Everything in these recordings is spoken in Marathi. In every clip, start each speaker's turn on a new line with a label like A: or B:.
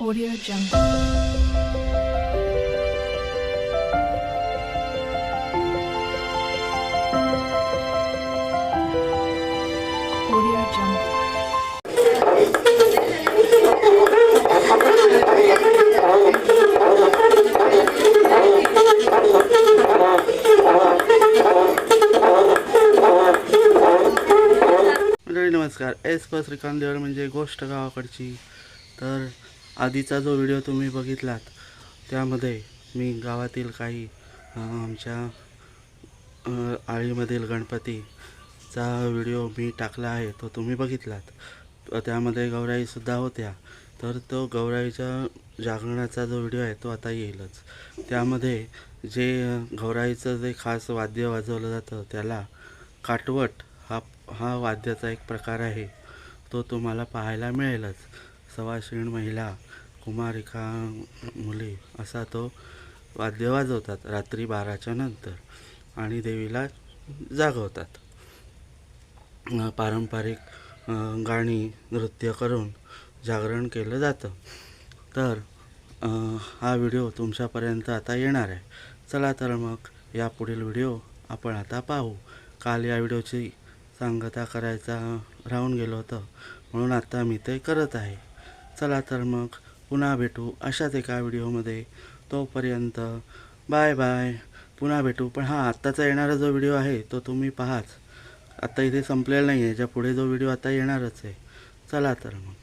A: Audio Jungle. Audio Jungle.
B: नमस्कार एस प श्रीकांत म्हणजे गोष्ट गावाकडची तर आधीचा जो व्हिडिओ तुम्ही बघितलात त्यामध्ये मी गावातील काही आमच्या आळीमधील गणपतीचा व्हिडिओ मी टाकला आहे तो तुम्ही बघितलात. त्यामध्ये गौराईसुद्धा होत्या. तर तो गौराईच्या जागरणाचा जो व्हिडिओ आहे तो आता येईलच. त्यामध्ये जे गौराईचं जे खास वाद्य वाजवलं जातं त्याला काटवट हा हा वाद्याचा एक प्रकार आहे. तो तुम्हाला पाहायला मिळेलच. सवाशीण महिला कुमारिका मुली असा तो वाद्य वाजवतात रात्री बाराच्या नंतर आणि देवीला जागवतात. पारंपरिक गाणी नृत्य करून जागरण केलं जातं. तर हा व्हिडिओ तुमच्यापर्यंत आता येणार आहे. चला तर मग या पुढील व्हिडिओ आपण आता पाहू. काल या व्हिडिओची सांगता करायचा राहून गेलो होतं. म्हणून आता मी ते करत आहे. चला तर मग पुन्हा भेटू अशाच एका व्हिडिओमध्ये. तोपर्यंत बाय बाय. पुन्हा भेटू. पण हां आत्ताचा येणारा जो व्हिडिओ आहे तो तुम्ही पहाच. आत्ता इथे संपलेला नाही आहे ज्या पुढे जो व्हिडिओ आता येणारच आहे. चला तर मग.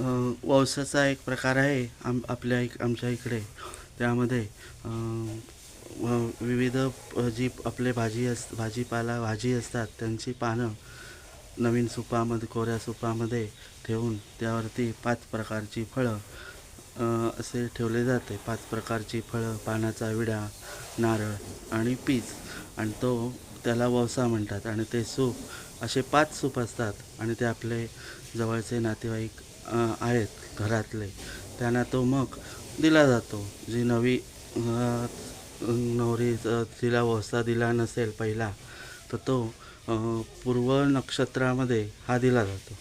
B: अं, एक प्रकार आहे आम आपल्या इक आमच्या इकडे. त्यामध्ये विविध जी आपले भाजी अस भाजीपाला भाजी असतात त्यांची पानं नवीन सुपामध्ये कोऱ्या सुपामध्ये ठेवून त्यावरती पाच प्रकारची फळं असे ठेवले जाते. पाच प्रकारची फळं पानाचा विडा नारळ आणि पीच आणि तो त्याला ववसा म्हणतात. आणि ते सूप असे पाच सूप असतात. आणि ते आपले जवळचे नातेवाईक आहेत घरातले. त्यांना तो मग दिला जातो. जी नवी नवरी तिला वसा दिला नसेल पहिला तर तो पूर्व नक्षत्रामध्ये हा दिला जातो.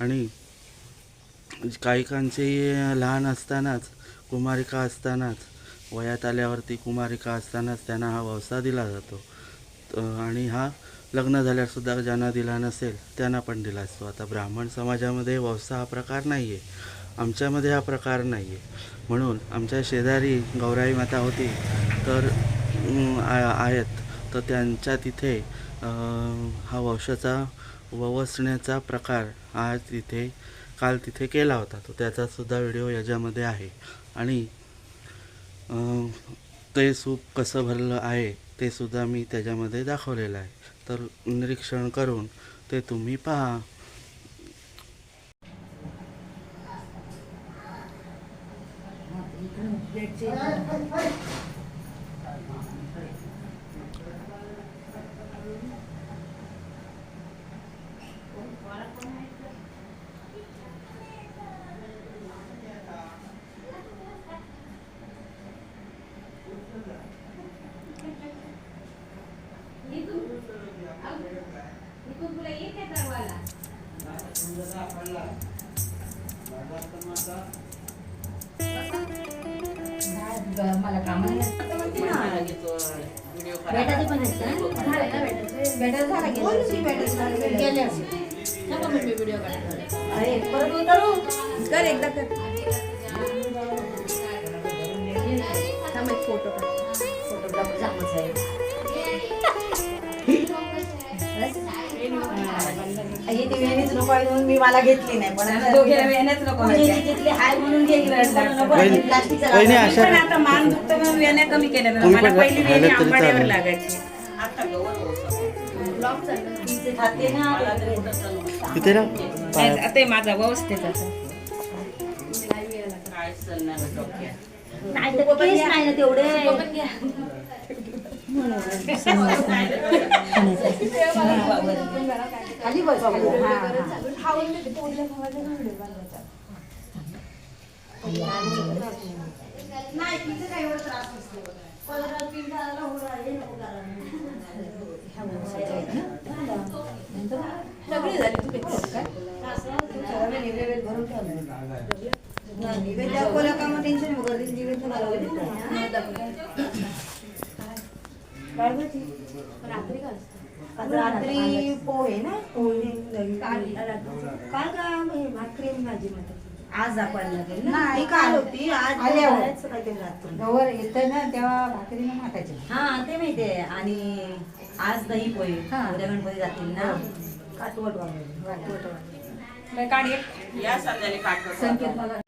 B: आणि काहीकांचे लहान असतानाच कुमारिका असतानाच वयात आल्यावरती कुमारिका असतानाच त्यांना हा व्यवसाय दिला जातो. आणि हा लग्न झाल्यासुद्धा ज्यांना दिला नसेल त्यांना पण दिला असतो. आता ब्राह्मण समाजामध्ये वंसा हा प्रकार नाही आहे आमच्यामध्ये हा प्रकार नाही आहे म्हणून आमच्या शेजारी गौराई माता होती तर आ- आहेत. तर त्यांच्या तिथे हा वंशाचा ववसण्याचा प्रकार हा तिथे काल तिथे केला होता. तो त्याचासुद्धा व्हिडिओ याच्यामध्ये आहे. आणि ते सूप कसं भरलं आहे ते सुद्धा मी त्याच्यामध्ये दाखवलेलं आहे. तर निरीक्षण करून ते तुम्ही पहा.
C: भेटायचे पण आहेत ना? भेटायला झाला गेल्या गेल्या वर्षी. नको मग मी व्हिडिओ काढतो. अरे, परत उतरू. कर एकदा कर. थांब एक फोटो काढ. फोटोग्राफर जामच आहे.
D: आई ती वेणीच नको आहे म्हणून मी मला घेतली नाही पण आता
C: दोघीला वेण्याच नको
D: तुझी
C: व्हायच्या.
D: जी घेतली हाय म्हणून घे नको आहे,
B: वहिनी-
D: प्लास्टिकचा
B: वहिनी
D: गाभा.
B: अशा-
C: पण आता मान दुखतं म्हणून वेण्या कमी केल्या
B: तुम्ही
C: मला
B: पण
C: पहिली वेणी
B: राहिलं तरी
C: आंबाड्यावर
B: चालेल.
C: लागायची.
D: खाते ना.
B: तिथे ना?
C: नाही, आता हे माझा व्यवस्थित आता
D: नाही तर केस नाही ना तेवढे. खाली बस नाही काही त्रास नसतो. होणार, हे नको सगळी झाली तू काय? भरून ठेवलं नाही, इकडे का मग टेन्शन नाही, गर्दीत बिर्दीत काय रात्री पोहे ना? पोहे काल काल का हे भाकरी आणि भाजी म्हणतात. आज दाखवायला लागेल ना?
E: नाही,
D: काल होती आज
E: आल्यावर.
D: बाहेरचं काहीतरी रात्री.
E: गवर येतं ना तेव्हा भाकरीने माटायचे
D: हा ते माहितीये आणि आज दही पोहे.
E: हा.
D: उद्या गणपती जातील ना? काटवट वाजवली.
E: संकेत मला.